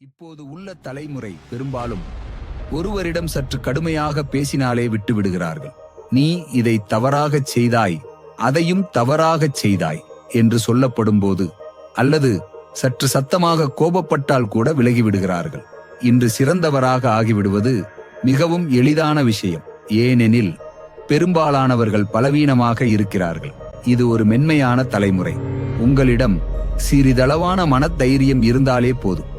இப்போது உள்ள தலைமுறை பெரும்பாலும் ஒருவரிடம் சற்று கடுமையாக பேசினாலே விட்டு விடுகிறார்கள் நீ இதை தவறாகச் செய்தாய் அதையும் தவறாகச் செய்தாய் என்று சொல்லப்படும்போது அல்லது சற்று சத்தமாக கோபப்பட்டால் கூட விலகி விடுகிறார்கள் இன்று சிறந்தவராக ஆகிவிடுவது மிகவும் எளிதான விஷயம். ஏனெனில் பெரும்பாலானவர்கள் பலவீனமாக இருக்கிறார்கள். இது ஒரு மென்மையான தலைமுறை. உங்களிடம் சிறிதளவான மனத்தைரியம் இருந்தாலே போதும்.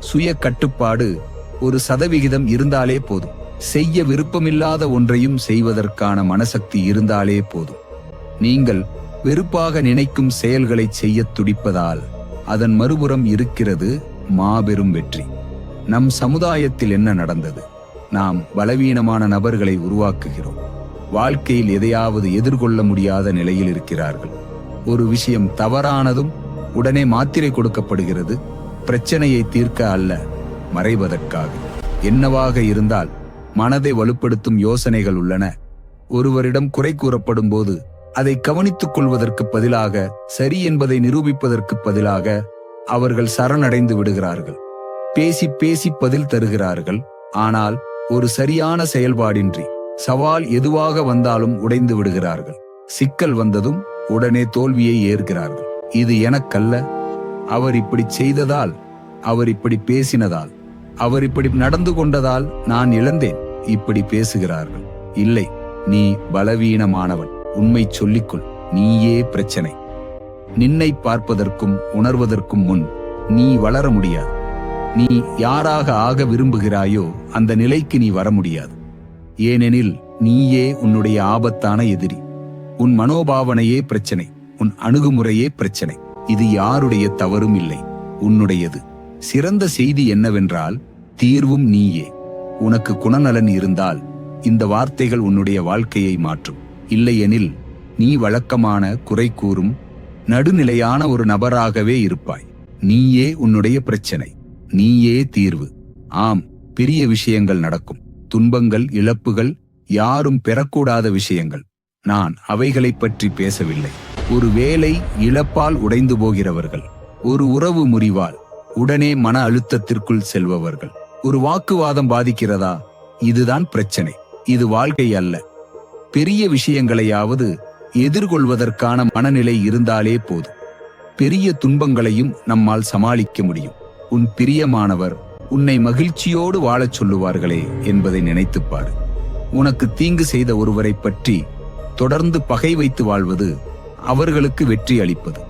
சுய கட்டுப்பாடு ஒரு சதவிகிதம் இருந்தாலே போதும். செய்ய விருப்பமில்லாத ஒன்றையும் செய்வதற்கான மனசக்தி இருந்தாலே போதும். நீங்கள் வெறுப்பாக நினைக்கும் செயல்களை செய்யத் துடிப்பதால் அதன் மறுபுறம் இருக்கிறது மாபெரும் வெற்றி. நம் சமுதாயத்தில் என்ன நடந்தது? நாம் பலவீனமான நபர்களை உருவாக்குகிறோம். வாழ்க்கையில் எதையாவது எதிர்கொள்ள முடியாத நிலையில் இருக்கிறார்கள். ஒரு விஷயம் தவறானதும் உடனே மாத்திரை கொடுக்கப்படுகிறது. பிரச்சனையை தீர்க்க அல்ல மறைவதற்காக. என்னவாக இருந்தால் மனதை வலுப்படுத்தும் யோசனைகள் உள்ளன. ஒருவரிடம் குறை கூறப்படும் போது அதை கவனித்துக் கொள்வதற்கு பதிலாக சரி என்பதை நிரூபிப்பதற்கு பதிலாக அவர்கள் சரணடைந்து விடுகிறார்கள். பேசி பேசி பதில் தருகிறார்கள் ஆனால் ஒரு சரியான செயல்பாடின்றி சவால் எதுவாக வந்தாலும் உடைந்து விடுகிறார்கள். சிக்கல் வந்ததும் உடனே தோல்வியை ஏற்கிறார்கள். இது எனக்கல்ல அவர் இப்படி செய்ததால் அவர் இப்படி பேசினதால் அவர் இப்படி நடந்து கொண்டதால் நான் இழந்தேன். இப்படி பேசுகிறார்கள். இல்லை நீ பலவீனமானவன். உண்மை சொல்லிக்கொள் நீயே பிரச்சனை. நின்னை பார்ப்பதற்கும் உணர்வதற்கும் முன் நீ வளர முடியாது. நீ யாராக ஆக விரும்புகிறாயோ அந்த நிலைக்கு நீ வர முடியாது. ஏனெனில் நீயே உன்னுடைய ஆபத்தான எதிரி. உன் மனோபாவனையே பிரச்சனை. உன் அணுகுமுறையே பிரச்சனை. இது யாருடைய தவறும் இல்லை. உன்னுடையது. சிறந்த செய்தி என்னவென்றால் தீர்வும் நீயே. உனக்கு குணநலன் இருந்தால் இந்த வார்த்தைகள் உன்னுடைய வாழ்க்கையை மாற்றும். இல்லையெனில் நீ வழக்கமான குறை கூறும் நடுநிலையான ஒரு நபராகவே இருப்பாய். நீயே உன்னுடைய பிரச்சனை. நீயே தீர்வு. ஆம் பெரிய விஷயங்கள் நடக்கும். துன்பங்கள் இழப்புகள் யாரும் பெறக்கூடாத விஷயங்கள். நான் அவைகளைப் பற்றி பேசவில்லை. ஒரு வேலை இழப்பால் உடைந்து போகிறவர்கள். ஒரு உறவு முறிவால் உடனே மன அழுத்தத்திற்குள் செல்பவர்கள். ஒரு வாக்குவாதம் பாதிக்கிறதா? இதுதான் பிரச்சனை. இது வாழ்க்கை அல்ல. பெரிய விஷயங்களையாவது எதிர்கொள்வதற்கான மனநிலை இருந்தாலே போதும். பெரிய துன்பங்களையும் நம்மால் சமாளிக்க முடியும். உன் பிரியமானவர் உன்னை மகிழ்ச்சியோடு வாழச் சொல்லுவார்களே என்பதை நினைத்துப் பாரு. உனக்கு தீங்கு செய்த ஒருவரை பற்றி தொடர்ந்து பகை வைத்து வாழ்வது அவர்களுக்கு வெற்றி அளிப்பது.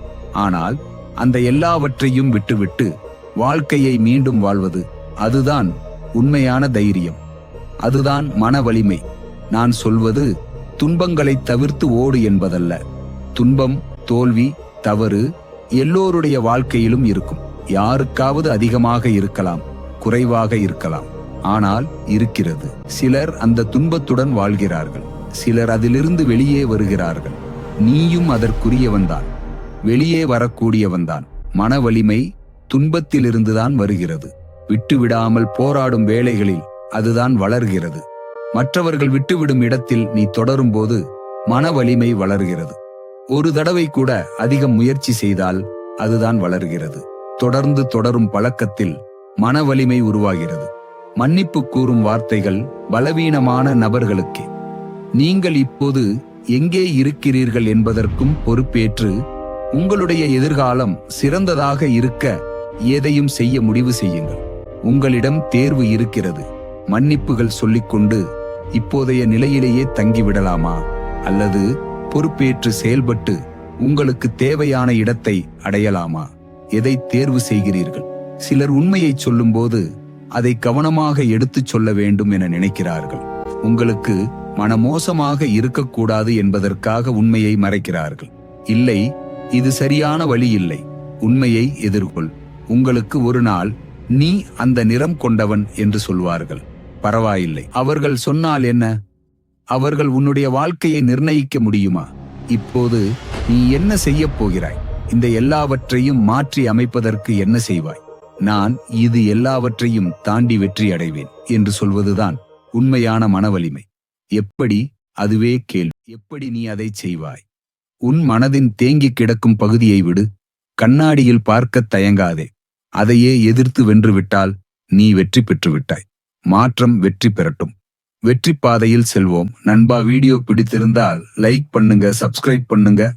ஆனால் அந்த எல்லாவற்றையும் விட்டுவிட்டு வாழ்க்கையை மீண்டும் வாழ்வது அதுதான் உண்மையான தைரியம். அதுதான் மன வலிமை. நான் சொல்வது துன்பங்களை தவிர்த்து ஓடு என்பதல்ல. துன்பம் தோல்வி தவறு எல்லோருடைய வாழ்க்கையிலும் இருக்கும். யாருக்காவது அதிகமாக இருக்கலாம் குறைவாக இருக்கலாம். ஆனால் இருக்கிறது. சிலர் அந்த துன்பத்துடன் வாழ்கிறார்கள். சிலர் அதிலிருந்து வெளியே வருகிறார்கள். நீயும் அதற்குரியவன்தான் வெளியே வரக்கூடியவன்தான் மன வலிமை துன்பத்திலிருந்துதான் வருகிறது. விட்டுவிடாமல் போராடும் வேளைகளில் அதுதான் வளர்கிறது. மற்றவர்கள் விட்டுவிடும் இடத்தில் நீ தொடரும்போது மன வலிமை வளர்கிறது. ஒரு தடவை கூட அதிகம் முயற்சி செய்தால் அதுதான் வளர்கிறது. தொடர்ந்து தொடரும் பழக்கத்தில் மன வலிமை உருவாகிறது. மன்னிப்பு கூறும் வார்த்தைகள் பலவீனமான நபர்களுக்கே. நீங்கள் இப்போது எங்கே இருக்கிறீர்கள் என்பதற்கும் பொறுப்பேற்று உங்களுடைய எதிர்காலம் சிறந்ததாக இருக்க எதையும் செய்ய முடிவு செய்யுங்கள். உங்களிடம் தேர்வு இருக்கிறது. மன்னிப்புகள் சொல்லிக்கொண்டு இப்போதைய நிலையிலேயே தங்கிவிடலாமா? அல்லது பொறுப்பேற்று செயல்பட்டு உங்களுக்கு தேவையான இடத்தை அடையலாமா? எதை தேர்வு செய்கிறீர்கள்? சிலர் உண்மையை சொல்லும்போது அதை கவனமாக எடுத்துச் சொல்ல வேண்டும் என நினைக்கிறார்கள். உங்களுக்கு மனமோசமாக இருக்கக்கூடாது என்பதற்காக உண்மையை மறைக்கிறார்கள். இல்லை இது சரியான வழி இல்லை உண்மையை எதிர்கொள். உங்களுக்கு ஒரு நாள் நீ அந்த நிறம் கொண்டவன் என்று சொல்வார்கள். பரவாயில்லை. அவர்கள் சொன்னால் என்ன? அவர்கள் உன்னுடைய வாழ்க்கையை நிர்ணயிக்க முடியுமா? இப்போது நீ என்ன செய்யப் போகிறாய்? இந்த எல்லாவற்றையும் மாற்றி அமைப்பதற்கு என்ன செய்வாய்? நான் இது எல்லாவற்றையும் தாண்டி வெற்றி அடைவேன் என்று சொல்வதுதான் உண்மையான மனவலிமை. எப்படி அதுவே கேள்வி எப்படி நீ அதை செய்வாய்? உன் மனதின் தேங்கி கிடக்கும் பகுதியை விடு. கண்ணாடியில் பார்க்கத் தயங்காதே. அதையே எதிர்த்து வென்று விட்டால் நீ வெற்றி பெற்றுவிட்டாய். மாற்றம் வெற்றி பெறட்டும். வெற்றி பாதையில் செல்வோம். நண்பா வீடியோ பிடித்திருந்தால் லைக் பண்ணுங்க சப்ஸ்கிரைப் பண்ணுங்க.